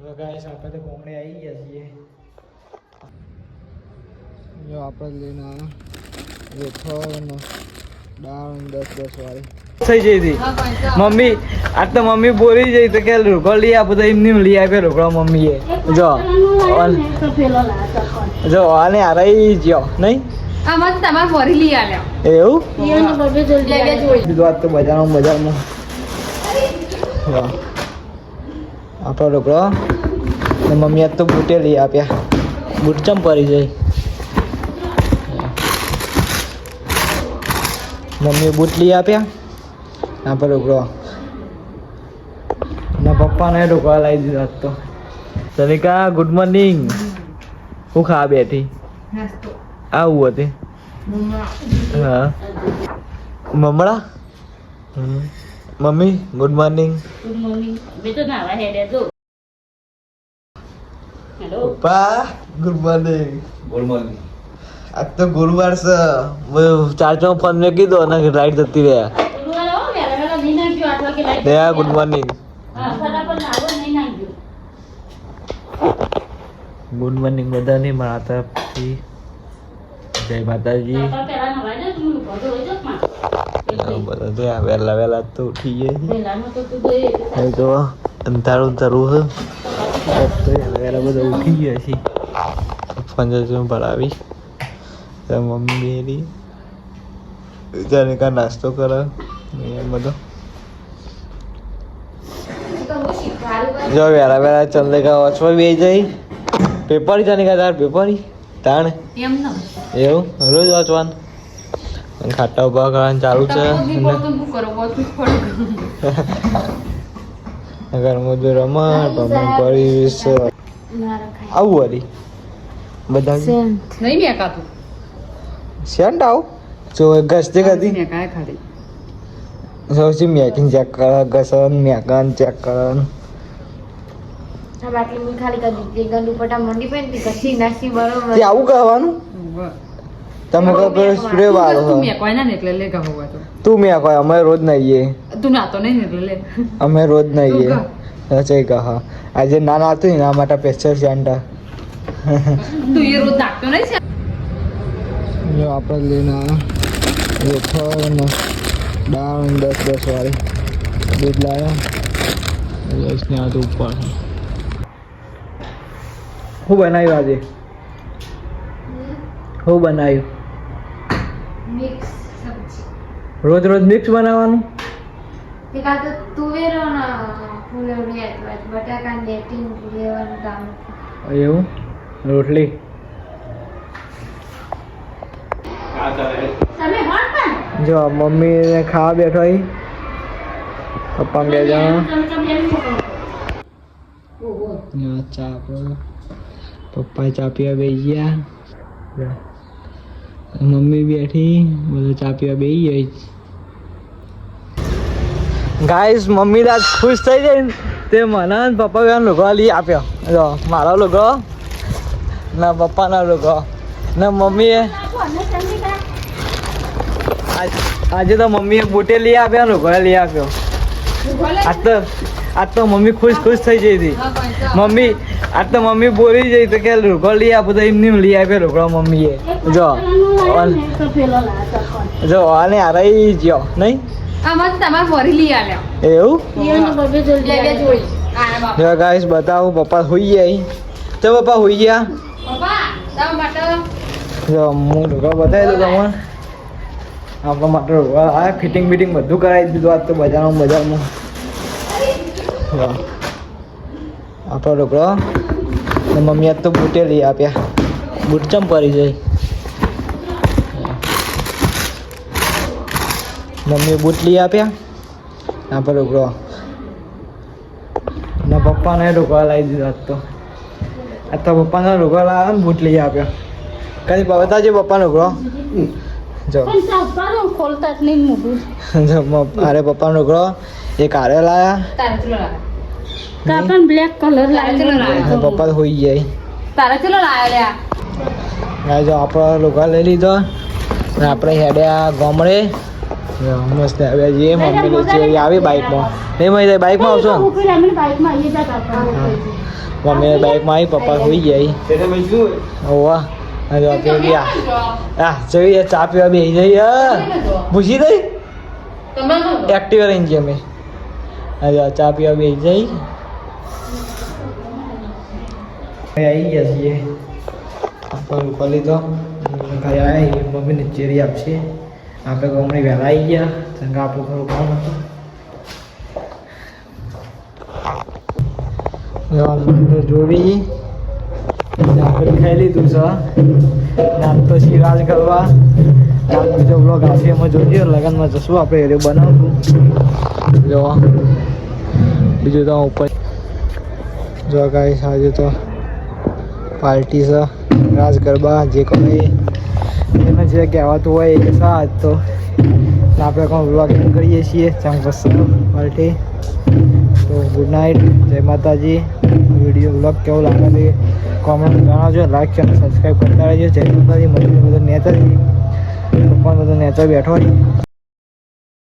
હવે ગાઈસ આપણે તો કોમડે આવી ગયા છીએ. જો આપણે લઈને આવ્યા વેફર દાળ દસ દસ વાળી. થઈ જઈ હતી. મમ્મી આ તો મમ્મી બોલી જઈ તો કે રોકડો લઈ આપો તો એમની લઈ આપ્યો રોકડો મમ્મીએ. જો જો આ હારાઈ ગયો. નહીં? એવું? આજ તો બજારમાં બજારમાં. આપણો ને મમ્મી આ તો બૂટે લઈ આપ્યા. બૂટ ચમ પડી જાય? મમ્મીએ બૂટ લઈ આપ્યા. આપણો રોકડો ને પપ્પાને રોકડા લાવી દીધા તો. સનિકા ગુડ મોર્નિંગ હું ખા બેઠી? આવું હતી. હા. મમડા હમ. મમ્મી ગુડ મોર્નિંગ પપ્પા ગુડ મોર્નિંગ ગુડ મોર્નિંગ આજ તો ગુરુવાર છે. ચાર્જમાં ફોન મેં કીધો અને લાઈટ જતી રહ્યા દેયા ગુડ મોર્નિંગ ગુડ મોર્નિંગ બધાને મારા તરફથી જય માતાજી. હા, ત્યાં વહેલા વહેલા તો ઉઠી ગયા છે તો અંધારું અંધારું છે. વહેલા બધા ઉઠી ગયા છે. પંદર ભરાવી મમ્મી જાણે કા નાસ્તો કરે. એ બધો. જો વહેલા વહેલા ચંદ્રિકા વાંચવા બે જઈ પેપર જાણે કા તાર પેપર તાણ? એવું? રોજ વાંચવાનું? ખાટા ઊભા કરવાનું ચાલુ છે? ઘરમાં જો રમણ ભમણ આવું વળી બધા નહીં મેં કાતું સેન્ટ આવ? જો હતી સૌથી મેકિંગ ચેક કર ઘસન મેકન ચેક કરે બાટલી મેં ખાલી કરી દીધી. ગંદુ પટા મંડી પડી હતી કશી નાસી બરોબર. તે આવું કહેવાનું? તમે કહો પેલો સ્પ્રે વાળો તું. મેં કોઈ ના એટલે લે ગા તો. તું મેં કહો અમે રોજ નહીએ. તું નાતો નહીં એટલે લે. અમે રોજ નહીએ. અચય કહા આજે નાના હતું ને એના માટે સ્પેશિયલ સેન્ટર તું એ રોજ નાખતો નહીં છે? જો આપણે લેના વેફર ને દાળ દસ દસ વાળી. દૂધ લાવ્યા તો ઉપર. શું બનાવ્યું આજે? શું બનાવ્યું? મિક્સ સબ્જી. રોજ રોજ મિક્સ બનાવવાનું? તે કાં તો તુવેરો ને અથવા બટાકા ને લેવાનું કામ એવું? રોટલી? જો મમ્મી ખાવા બેઠો અહીં પપ્પા બે જણા. ચા આપણે પપ્પા ચા પીવા બેસી ગયા. મમ્મી બેઠી બધા ચા પીવા બેસી ગઈ. ગાઈસ મમ્મી દાદ ખુશ થઈ જાય ને તે મને પપ્પા બે લોકો લઈ આપ્યો. જો મારો લોકો ના પપ્પાના લોકો ને મમ્મીએ આજે તો મમ્મીએ બુટે લઈ આપ્યા લોકો લઈ આપ્યો. આજ તો આજ તો મમ્મી ખુશ ખુશ થઈ જઈ હતી. મમ્મી આજ તો મમ્મી બોલી જઈ તો કે રોકડો લઈ આપો તો એમની લઈ આપ્યો રોકડો મમ્મીએ. જો જો આ હારાઈ જ્યો નહીં એવું? ગાઈસ બતાવું પપ્પા હોઈ ગયા તો પપ્પા હોઈ ગયા? જો હું રોકડો બતાવી દઉં તમને. આપણા માટે રોકડો આ ફિટિંગ બિટિંગ બધું કરાવી દીધું આજ તો બજારમાં બજારમાં. આપણો ને મમ્મી આજ તો બૂટે લઈ આપ્યા. બૂટ ચમ પડી જાય? મમ્મીએ બૂટ લઈ આપ્યા. આપણો રોકડો ને પપ્પાને રોકડા લાવી દીધા તો. આજ તો પપ્પાને રોકડા લાવ્યા ને બૂટ લઈ આપ્યા. કદી પપ્પાનો રોકડો જો નહીં મૂકું જો અરે પપ્પાનો રોકડો એક હારે લાયા તારે ચલો કાપન બ્લેક કલર લાયા પપ્પા હોઈ જાય તારે ચલો લાયા લ્યા આ જો આપણો લઈ લીધો અને આપણે હેડ્યા ગામડે જો, મસ્ત આવે જે મમ્મી લે છે આવી બાઇકમાં નહીં જાય બાઇકમાં આવશો? મમ્મી બાઇકમાં આવી પપ્પા હોઈ ગયા ઓવા જો પેલી આ આ જોઈએ ચા પીવા બેસી જઈએ પૂછી દઈ એક્ટિવા લઈને જઈએ અમે આ ચા પીવા બેસી જઈ આવી ગયા છીએ આપણે ઉપર લીધો ઘરે આવી મમ્મીને ચેરી આપશે આપણે ગમણી વહેલા આવી ગયા કે આપણું થોડું કામ હતું જોવી ખાઈ લીધું છે. નામ તો સિરાજ કરવા નામ બીજો બ્લોગ આવશે એમાં જોઈએ લગનમાં જશું આપણે એ બનાવશું. જો, બીજું તો ઉપર જો ગાઈસ આજે તો પાર્ટી છે. રાજ ગરબા, જે કોઈ એને જે કહેવાતું હોય એ સાજ તો. આપણે આપણે વ્લોગ બ્લોગિંગ કરીએ છીએ. ચાંગસ પાર્ટી. તો ગુડ નાઇટ જય માતાજી. વીડિયો બ્લોગ કેવો લાગે છે? કોમેન્ટ જણાવજો લાઈક ચેનલ સબસ્ક્રાઈબ કરતા રહેજો. જય માતાજી મમ્મી બધું નેતા પણ બધો નેતા બેઠો